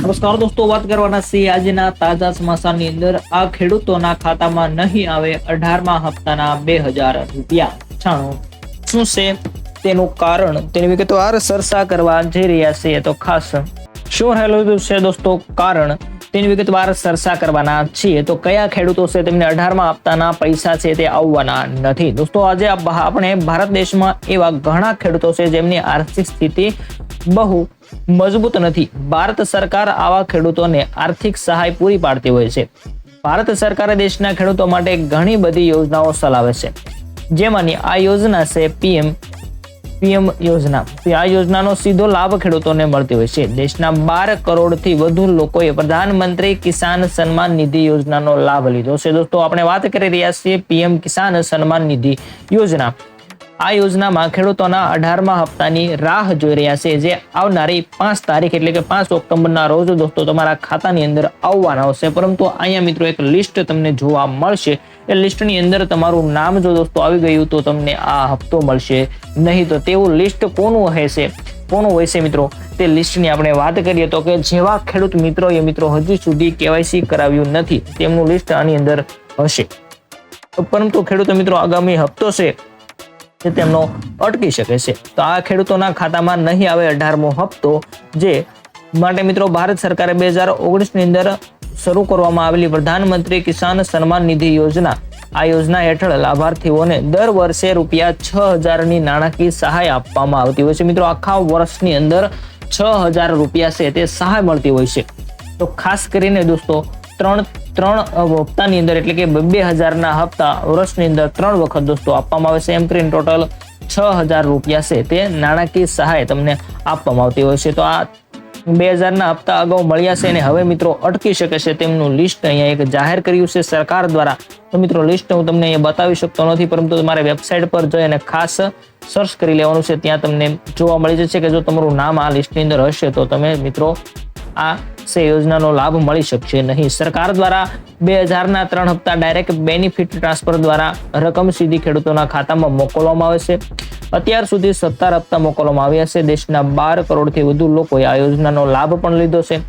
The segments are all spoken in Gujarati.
નમસ્કાર દોસ્તો, વાત કરવાના છીએ આજના તાજા સમાચારની અંદર. આ ખેડૂતોના ખાતામાં નહીં આવે અઢારમા હપ્તાના બે હજાર રૂપિયા. જાણો, શું છે તેનું કારણ? તેની વિગતવાર ચર્ચા કરવા જઈ રહ્યા છીએ. તો ખાસ શું રહેલું છે દોસ્તો, કારણ? તેની વિગતવાર ચર્ચા કરવાના છીએ. તો કયા ખેડૂતો છે તેમને અઢારમાં હપ્તાના પૈસા છે તે આવવાના નથી? દોસ્તો, આજે આપણે ભારત દેશમાં એવા ઘણા ખેડૂતો છે જેમની આર્થિક સ્થિતિ બહુ મજબૂત નથી. ભારત સરકાર આવા ખેડૂતોને આર્થિક સહાય પૂરી પાડતી હોય છે. ભારત સરકારે દેશના ખેડૂતો માટે ઘણી બધી યોજનાઓ ચલાવે છે. જેમાંની આ યોજના છે પીએમ પીએમ યોજના. આ યોજનાનો સીધો લાભ ખેડૂતોને મળતી હોય છે. દેશના બાર કરોડથી વધુ લોકોએ પ્રધાનમંત્રી કિસાન સન્માન નિધિ યોજનાનો લાભ લીધો છે. દોસ્તો, આપણે વાત કરી રહ્યા છીએ પીએમ કિસાન સન્માન નિધિ યોજના. આ યોજનામાં ખેડૂતોના અઢારમા હપ્તાની રાહ જોઈ રહ્યા છે, જે આવનારી પાંચ તારીખ એટલે કે પાંચ ઓક્ટોબરના રોજ દોસ્તો તમારા ખાતાની અંદર આવવાના આવશે પરંતુ અહીંયા મિત્રો એક લિસ્ટ તમને જોવા મળશે. એ લિસ્ટની અંદર તમારું નામ જો દોસ્તો આવી ગયું તો તમને આ હપ્તો મળશે. નહીં તો તેવું લિસ્ટ કોનું હશે? કોનું છે મિત્રો? તે લિસ્ટની આપણે વાત કરીએ તો કે જેવા ખેડૂત મિત્રો એ મિત્રો હજુ સુધી કેવાયસી કરાવ્યું નથી. તેમનું લિસ્ટ આની અંદર હશે. પરંતુ ખેડૂત મિત્રો આગામી હપ્તો છે. તે તેમનો અટકી શકે છે. તો આ ખેડૂતોના ખાતામાં નહીં આવે અઢારમો હપ્તો, જે માટે મિત્રો ભારત સરકારે બે હજાર ઓગણીસની અંદર શરૂ કરવામાં આવેલી પ્રધાનમંત્રી કિસાન સન્માન નિધિ યોજના. આ યોજના હેઠળ લાભાર્થીઓને દર વર્ષે રૂપિયા છ હજારની નાણાકીય સહાય આપવામાં આવતી હોય છે. મિત્રો, આખા વર્ષની અંદર છ હજાર રૂપિયા છે તે સહાય મળતી હોય છે. તો ખાસ કરીને દોસ્તો ત્રણ ત્રણ હપ્તાની અંદર એટલે કે બે હજારના હપ્તા વર્ષની અંદર ત્રણ વખત દોસ્તો આપવામાં આવે છે. એમ કરીને ટોટલ છ હજાર રૂપિયા છે તે નાણાકીય સહાય તમને આપવામાં આવતી હોય છે. તો આ બે હજારના હપ્તા અગાઉ મળ્યા છે અને હવે મિત્રો અટકી શકે છે તેમનું લિસ્ટ અહીંયા એક જાહેર કર્યું છે સરકાર દ્વારા. તો મિત્રો લિસ્ટ હું તમને અહીંયા બતાવી શકતો નથી, પરંતુ તમારે વેબસાઇટ પર જઈ અને ખાસ સર્ચ કરી લેવાનું છે. ત્યાં તમને જોવા મળી જશે કે જો તમારું નામ આ લિસ્ટની અંદર હશે તો તમે મિત્રો આ સે યોજનાનો લાભ મળી શકશે નહીં. સરકાર દ્વારા બે હજારના ત્રણ હપ્તા ડાયરેક્ટ બેનિફિટ ટ્રાન્સફર દ્વારા રકમ સીધી ખેડૂતોના ખાતામાં મોકલવામાં આવે છે. અત્યાર સુધી સત્તર હપ્તા મોકલવામાં આવ્યા છે. દેશના બાર કરોડથી વધુ લોકોએ આ યોજનાનો લાભ પણ લીધો છે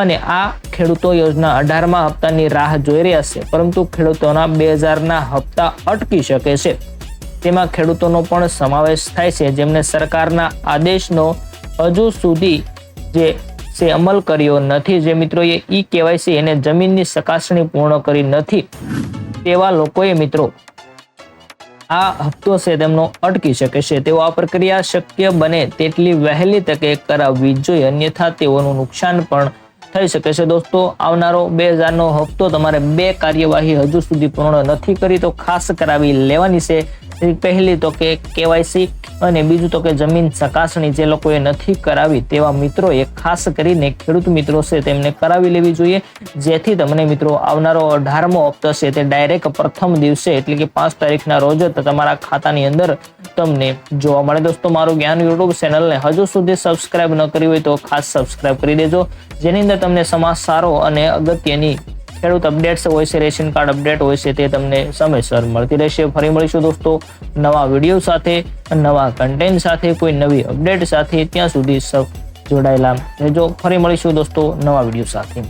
અને આ ખેડૂતો યોજના અઢારમા હપ્તાની રાહ જોઈ રહ્યા છે. પરંતુ ખેડૂતોના બે હજારના હપ્તા અટકી શકે છે. તેમાં ખેડૂતોનો પણ સમાવેશ થાય છે. જેમને સરકારના આદેશનો હજુ સુધી જે છે અમલ કર્યો નથી. જે મિત્રોએ ઈ કેવાયસી એને જમીનની ચકાસણી પૂર્ણ કરી નથી તેવા લોકોએ મિત્રો આ હપ્તો છે તેમનો અટકી શકે છે. તેઓ આ પ્રક્રિયા શક્ય બને તેટલી વહેલી તકે કરાવવી જોઈએ. અન્યથા તેઓનું નુકસાન પણ થઈ શકે છે દોસ્તો. આવનારો બે હજારનો હપ્તો તમારે બે કાર્યવાહી હજુ સુધી પૂર્ણ નથી કરી, તો ખાસ કરાવી લેવાની છે. પહેલી તો કે કેવાયસી અને બીજું તો કે જમીન ચકાસણી જે લોકોએ નથી કરાવી તેવા મિત્રોએ ખાસ કરીને ખેડૂત મિત્રો છે તેમને કરાવી લેવી જોઈએ. જેથી તમને મિત્રો આવનારો અઢારમો હપ્તો છે તે ડાયરેક્ટ પ્રથમ દિવસે એટલે કે પાંચ તારીખના રોજ તમારા ખાતાની અંદર તમને જોવા મળે. દોસ્તો, મારું જ્ઞાન યુટ્યુબ ચેનલને હજુ સુધી સબસ્ક્રાઇબ ન કરી હોય તો ખાસ સબસ્ક્રાઇબ કરી દેજો. જેની અંદર તમને સમાચારો અને અગત્યની ખેડૂત અપડેટ્સ હોય છે, રેશન કાર્ડ અપડેટ હોય છે, તે તમને સમયસર મળતી રહેશે. ફરી મળીશું દોસ્તો નવા વીડિયો સાથે, નવા કન્ટેન્ટ સાથે, કોઈ નવી અપડેટ સાથે. ત્યાં સુધી સૌ જોડાયેલા રહેજો. ફરી મળીશું દોસ્તો નવા વીડિયો સાથે.